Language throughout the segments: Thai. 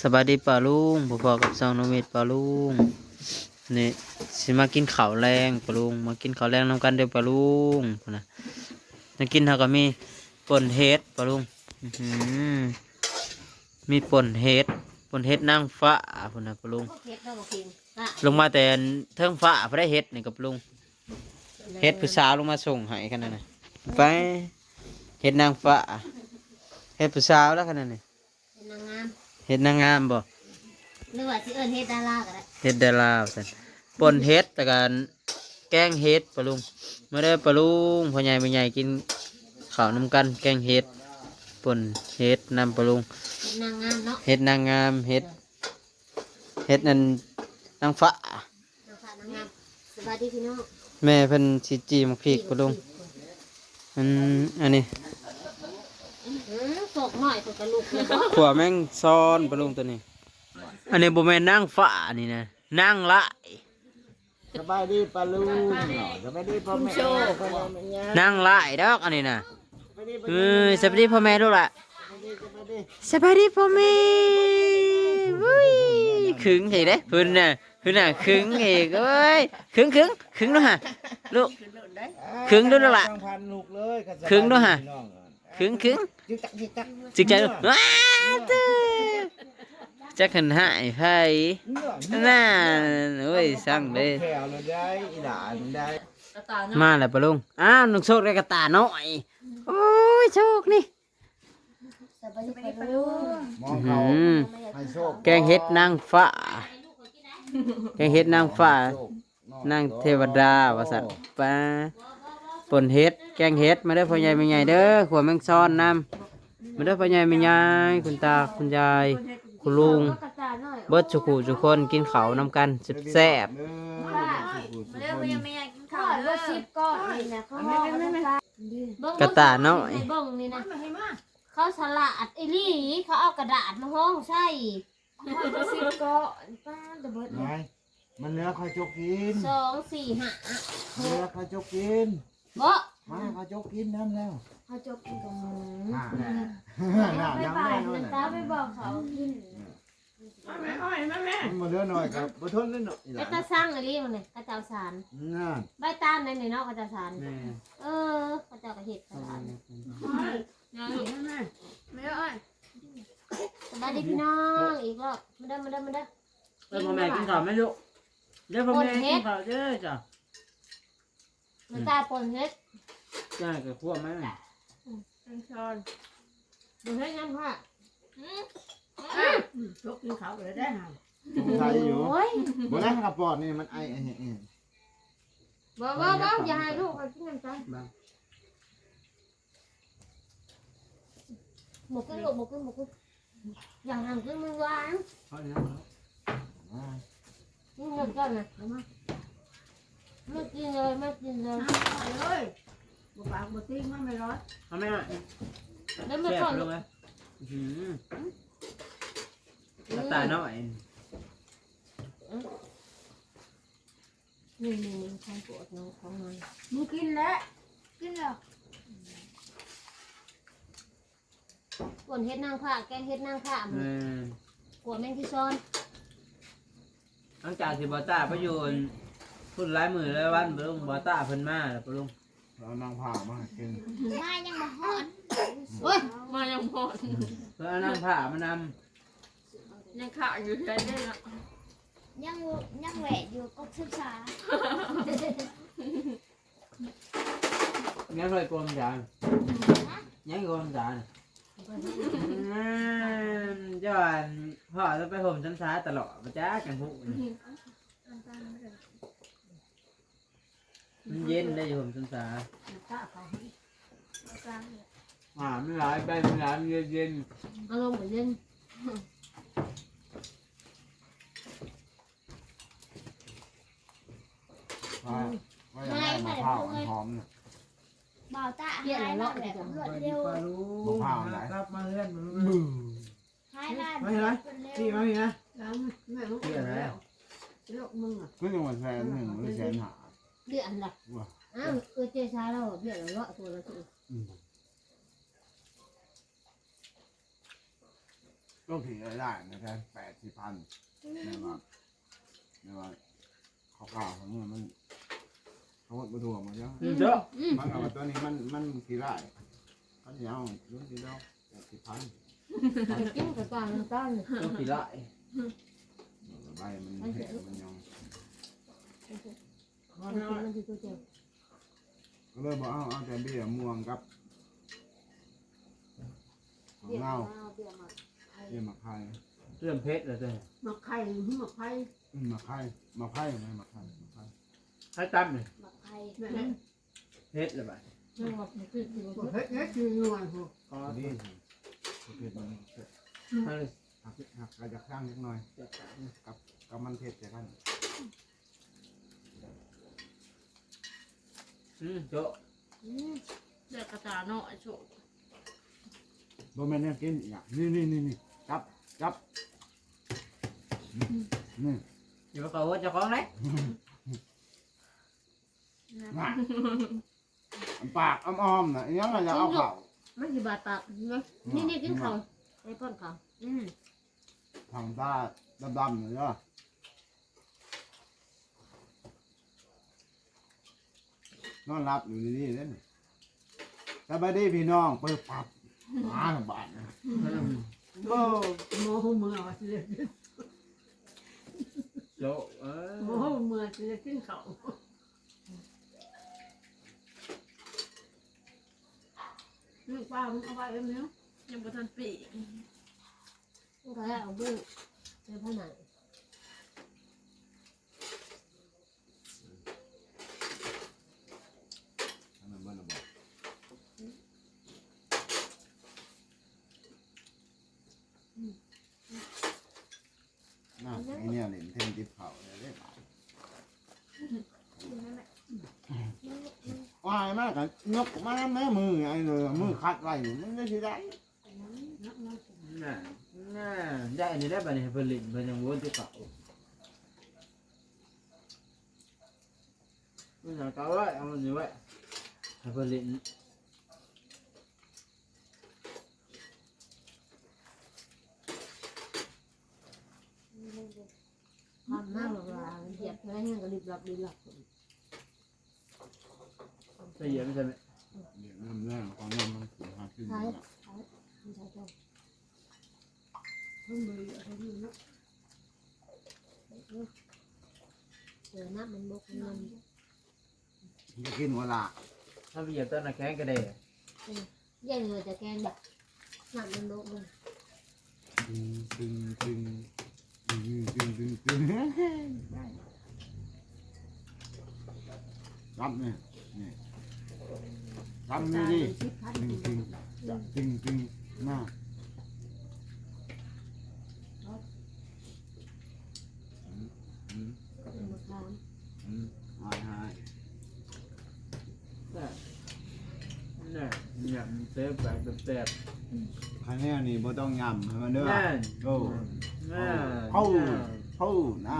สบายดีป่าลุงพอๆกับซองโนเมดป่าลุงนี่สิมากินข้าวแรงป่าลุงมากินข้าวแรงนำกันเด้อป่าลุงนะมากินเฮาก็มีป่นเฮ็ดป่าลุงมีป่นเฮ็ดป่นเฮ็ดนางฟ้าพุ่นนะป่าลุงลงมาแต่เทิงฟ้าพอได้เฮ็ดนี่กับลุงเฮ็ดผู้สาวลงมาส่งให้กันนั่นนะไปเฮ็ดนางฟ้าเฮ็ดผู้สาวแล้วกันนั่นนี่นางงาม เฮ็ดนางงามบ่หรือว่าสิเอิ้นเฮ็ดดาราก็ได้เฮ็ดได้ลาวสันปนเฮ็ดแต่การแกงเฮ็ดปะลุงมาได้อปะลุงพ่อใหญ่แม่ใหญ่กินข้าวนำกันแกงเฮ็ดปนเฮ็ดนำปะลุงเป็นนางงามเนาะเฮ็ดนางงามเฮ็ดเฮ็ดนั่นนางฟ้านางฟ้านางงามสวัสดีพี่น้องแม่เพิ่นสิจีมักพริกปะลุงอันอันนี้ อือตกหน่อยตกกระลุกเลยบ่ขัวแม่งซ้อนปะลุงตัวนี้ อันนี้บ่แม่นนางฟ้านี่นะนางละสบายดีปลาลูกสบายดีพ่อแม่พ่อแม่แม่ย่านางละดอกอันนี้นะสบายดีเออสวัสดีพ่อแม่ลูกละสบายดีสบายดีสบายดีพ่อแม่วุ้ยขึงทีเด้พื้นน่ะพื้นน่ะขึงอีกเอ้ยขึงขึงขึงด้วยฮะลูกครึ่งด้วยล่ะฟังพันลูกเลยก็สบาครึ่งด้วยฮะ พี่น้อง ขึงขึงยึกจักยึกจักจิกใจลูกว้าตื้อจะขันหายไพ่น่าโอ้ยสั่งเลยแถวเราได้อีหลานได้มาแล้วปะลุงอ้าวนุกโชคได้กระตาน้อยโอ้ยโชคนี่สวัสดีพี่น้องมองอื้อเขาหือให้โชคแกงเห็ดนางฟ้าแกงเห็ดนางฟ้าโชคนางเทวดาวาสันปลา ปนเห็ดแกงเห็ดมาเด้อพ่อใหญ่แม่ใหญ่เด้อขวแมงซ้อนน้ำมาเด้อพ่อใหญ่แม่ใหญ่คุณตาคุณยายคุณลุงกระจายหน่อยเบิดจุกูจุกคนกินข้าวนำกันแซ่บเด้อเรื่องมันยังไม่อยากกินข้าข้าววว่าเลยสิบก้อนนี่นะเขาบอกว่าจะเบิ่งๆกระตาน้อยให้เบิ่งนี่นะเขาสลัดอีหลีเขาเอากระดาษมาห้องใส่สิบก็ป้าเดบิดไงมันเนื้อข้าวจกกินสองสี่ห้าเนื้อข้าวจกกิน บ่มาข้าวจกกินน้ำแล้วเขาจบกินกับน่าน่าไม่ยังไปไม่นั่นตาไปบอกเขากินมาเดือหน่อยครับมาทนนิดหน่อยไอ้ตาสร้างอีหลีมันนี่กระเจ้าสารน่าใบตามในนี่เนาะกระเจ้าสารเออกระเจ้ากระเห็ดกระดาษไม่เอาสบายดีพี่น้องอีกรอบมาเด้อมาเด้อมาเด้อเด้อพ่อแม่กินข้าวไหมลูกเด้อพ่อแม่กินข้าวเด้อจ้ะ มันตาปนเฮ็ดจ้ากับพวกไหมเป็นช้อนดูเฮ็ดยังพ่อจบกินข้าวเลยได้ห่าไทยอยู่โอ้ยบนนั้นกระปอดนี่มันไอไอ้เนี่ยบ่บ่บ่อย่าให้ลูกเอากินน้ำใจหมกขึ้นลูกหมกขึ้นหมกขึ้นอย่างนั้นคือมันหวานเขาเนี่ยนี่เงินก่อนนะเอามา ไม่กินเลยไม่กินเลยเลยบุปผาบุติ้งมันไม่ร้อนเขาไมอะแล้วมาแซ่ก่อบนลูกเลยอื้อหือกระตาน้อยนี่นี่นี่ของปวดน้องของมันมึงกินแล้วกินแล้วปวดเฮ็ดนางผ้าแกงเฮ็ดนางผ้าเออปวดแมงที่ซ้อนหลังจากที่บอต้าไปอยู่ พุ่นหลายมือแล้ววันปะลุงบอต้าเพิ่นมาแล้วปะลุงเรานางผ่ามากินมายังมาฮอดโอ้ยมายังพอดเพื่อนั่งผ้ามานยังขาอยู่ใช่ไหมล่ะยังยังแหวะอยู่ก็ศึกษาำงั้นเลยกลมจานยังกลมจานย้อนพ่อจะไปห่มชั้นซ้ายตลอดมาจ้ากันพุ มันเย็นได้อยู่ห่มชั้นซ้ายอ่าไม่หลายไปไม่หลายมันเย็นอารมณ์เหมือนเล่นว่าว่าอย่างไรมาผ่าหอมเนี่ยเบาตาหายมาแบบรวดเร็วครับมาเลื่อนมันหายมาไม่ไรรวดเร็ที่วมาพี่นะแล้วแม่ลูกแล้วลูกมึงอะก็ยังวันแสนหนึ่งหรือแสนหา เดือนละอ้าวเออเจ๊ชายเราเดือนละร้อยตัวละตัวต้องถืออะไรได้นะครับแปดสิบพันในว่าในว่าข้าวข้าวของมันมันเขาวัดประตูมาเนาะเด้อมันเอาตัวนี้มันมันกี่ได้เขาจะเอาลุ้นกี่ดอกแปดสิบพันกินกับตาลต้นต้องกี่ไร่ใบมันแห้งมันยอง มันมันคือตัวเจ็บก็เลยบอกเอาเอาแต่เบี้ยม่วงกับของเงาเบี้ยมาเบี้ยมะไข่เรื่องเพชรเลยเด้อมาไข่หรือมาไข่อืมมะไข่มะไข่ไหมมะไข่มะไข่ให้ตั้มเลยบักไข่แม่เพชรเลยบ่ยังบอกมันคืออยู่เฮ้ยเฮ้ยคือนวลพวกอ๋อดีเผ็ดมันเผ็ดให้เลยหักหักกระจักข้างนิดหน่อยกับกับมันเผ็ดแต่กัน อืมโจ๊ะเด็กกระตาเนาะไอ้โฉบ่แม่นเนี่ยกินอีกอย่างนี่นี่นี่นี่จับจับนี่อยู่กับเขาว่าเจ้าของเลยมาอันปากอ้อมๆน่ะยังไงจะเอาเข่ามันสิบาดปากนะนี่นี่กินข้าวไอ้ป้อนข้าวอืมทางตาดำๆเลยเนา นอนรับอยู่ดีๆเล่นสบายดีพี่น้องเปิดปับมาทั้งบ้านนะโอ้โมโหมือว่าสิเลยโจ๊ะเอ้ยโมโหมือสิเลยขึ้นเขาลูกป้ามึงเอาไว้เอ็มเนี้ยยังบ่ทันปีมึงก็ให้เอาเบื้องเจอผนัง ทำไมเบิ้ลบอกน่าไอเนี่ยเล่นเทนติบเข่าเลยได้ป่ะวายมากกันกมาแม่มือไอ้เลยมือคัดไว้อยู่มันไม่ใช่ได้น่าน่าได้นนี้ได้ป่ะเนี่ยเพิ่นลิ้นเพิ่นยังวนที่เขาเพิ่นเอาเก่าไว้เอามันอยู่ไว้ให้เพิ่นลิ้นทำมารอกว่าเหยียบแค่นี้ก็รีบหลับรีบหลับ ใส่เยอะไม่ใช่ไหมเดี๋ยวน้ำแรงของน้ำมันขึ้นหาขึ้นอยู่ละไม่ใช่จ้ะเพิ่งมือเพิ่งมือเนาะเจอน้ำมันบกมันจะกินเวลาถ้าไปเหยียบต้นน่ะแข็งก็ได้แย่เลยจะแกงแบบน้ำมันบกมันตึงตึงตึงตึงตึงตึงตึงรับเนี่ยนี่ ทำนี่ดิชิดพันตึงตึงตึงตึงมากอืมอืมมาทานหายหายน่ะน่ะเนี่ยมันเซฟแบบแซ่บคันนี้นี่บ่ต้องยำให้มันเด้อๆนั่นโอ้น่าเข้าเข้าหน้า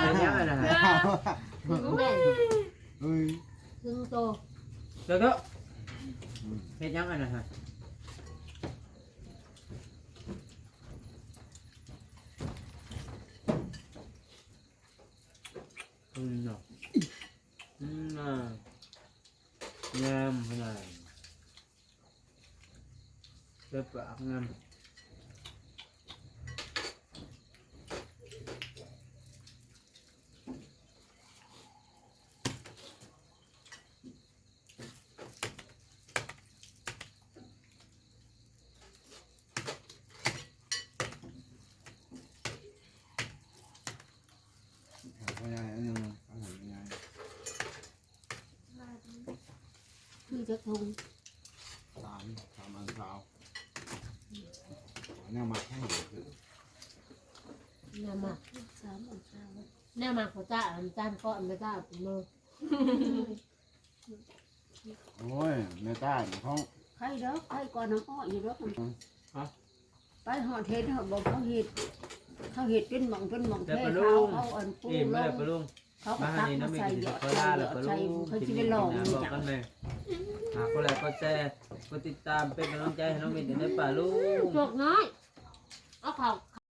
เป็นยังไงนะไรเฮ้ยซึ่งโตเดี๋ยวเดี๋ยว เฮ็ดยังไงนะฮะอืมเนาะอืมน่ะงามขนาดเจ็บปากงาม พ่อใหญ่อันนึงพ่อใหญ่ใหญ่คือจะทงสามสามอันสาวเนี่ยมาแค่ไหนคือแนวมาสามอันสามแนวมาเขาจ้าอันจานก้อนไม่จ้าเป็นโลโอ้ยแม่ใต้เขาใครเด้อใครก่อนน้ำอ้อยอยู่เด้อไปหอดเห็ดเขาบอกเขาเห็ด เขาเห็ดเป็นหม่องเป็นหม่องเทเขาเอาอันปูอิ่มลเลยงปะลุงเขาก็มาตัหากนี่มาน้ำมีใส่กินหยอดโคใส่ราหยแล้วอดปะใส่ลุงเขากินจะนี่ได้หลกิอนกนะบอกจังกันเลยหากคนแรกก็แชร์กดติดตามเป็นกำลังใจให้น้องมินในป่าลุงจกน้อยเอเขา